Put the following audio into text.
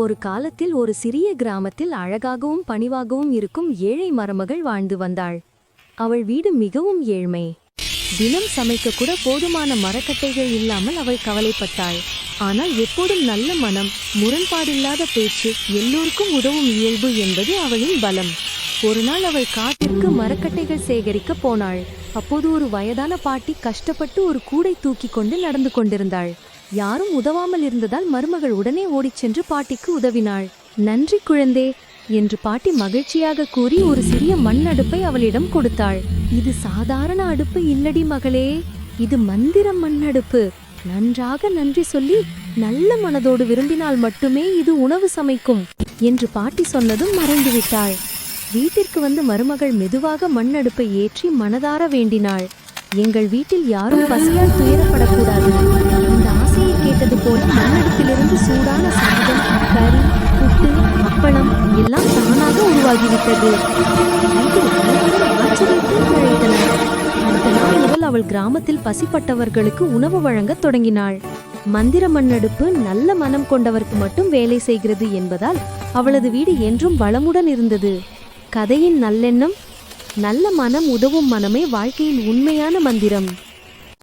ஒரு காலத்தில் ஒரு சிறிய கிராமத்தில் அழகாகவும் பணிவாகவும் இருக்கும் ஏழை மருமகள் வாழ்ந்து வந்தாள். அவள் வீடு மிகவும் ஏழ்மை. தினம் சமைக்க கூட போதுமான மரக்கட்டைகள் இல்லாமல் அவள் கவலைப்பட்டாள். ஆனால் எப்போதும் நல்ல மனம் முரண்பாடில்லாத பேச்சு எல்லோருக்கும் உதவும் இயல்பு என்பது அவளின் பலம். ஒரு நாள் அவள் காட்டிற்கு மரக்கட்டைகள் சேகரிக்க போனாள். அப்போது ஒரு வயதான பாட்டி கஷ்டப்பட்டு ஒரு கூடை தூக்கி கொண்டு நடந்து கொண்டிருந்தாள். யாரும் உதவாமல் இருந்ததால் மருமகள் உடனே ஓடிச் சென்று பாட்டிக்கு உதவினாள். நன்றி குழந்தே என்று பாட்டி மகிழ்ச்சியாக கூறி ஒரு சிறிய மண் அடுப்பை அவளிடம் கொடுத்தாள். இது சாதாரண அடுப்பு இல்லடி மகளே இது மந்திர மண் அடுப்பு. நன்றாக நன்றி சொல்லி நல்ல மனதோடு விரும்பினால் மட்டுமே இது உணவு சமைக்கும் என்று பாட்டி சொன்னதும் மறைந்துவிட்டாள். வீட்டிற்கு வந்து மருமகள் மெதுவாக மண் அடுப்பை ஏற்றி மனதார வேண்டினாள். எங்கள் வீட்டில் யாரும் பசியால் துயரப்படக்கூடாது. போல் மண்ணிடத்திலிருந்து சூடான சாதம் கறி புட்டு அப்பளம் எல்லாம் தானாக உருவாகிவிட்டது. அடுத்த நாள் முதல் அவள் கிராமத்தில் பசிப்பட்டவர்களுக்கு உணவு வழங்கத் தொடங்கினாள். மந்திர மண்ணடுப்பு நல்ல மனம் கொண்டவருக்கு மட்டும் வேலை செய்கிறது என்பதால் அவளது வீடு என்றும் வளமுடன் இருந்தது. கதையின் நல்லெண்ணம் நல்ல மனம் உதவும் மனமே வாழ்க்கையில் உண்மையான மந்திரம்.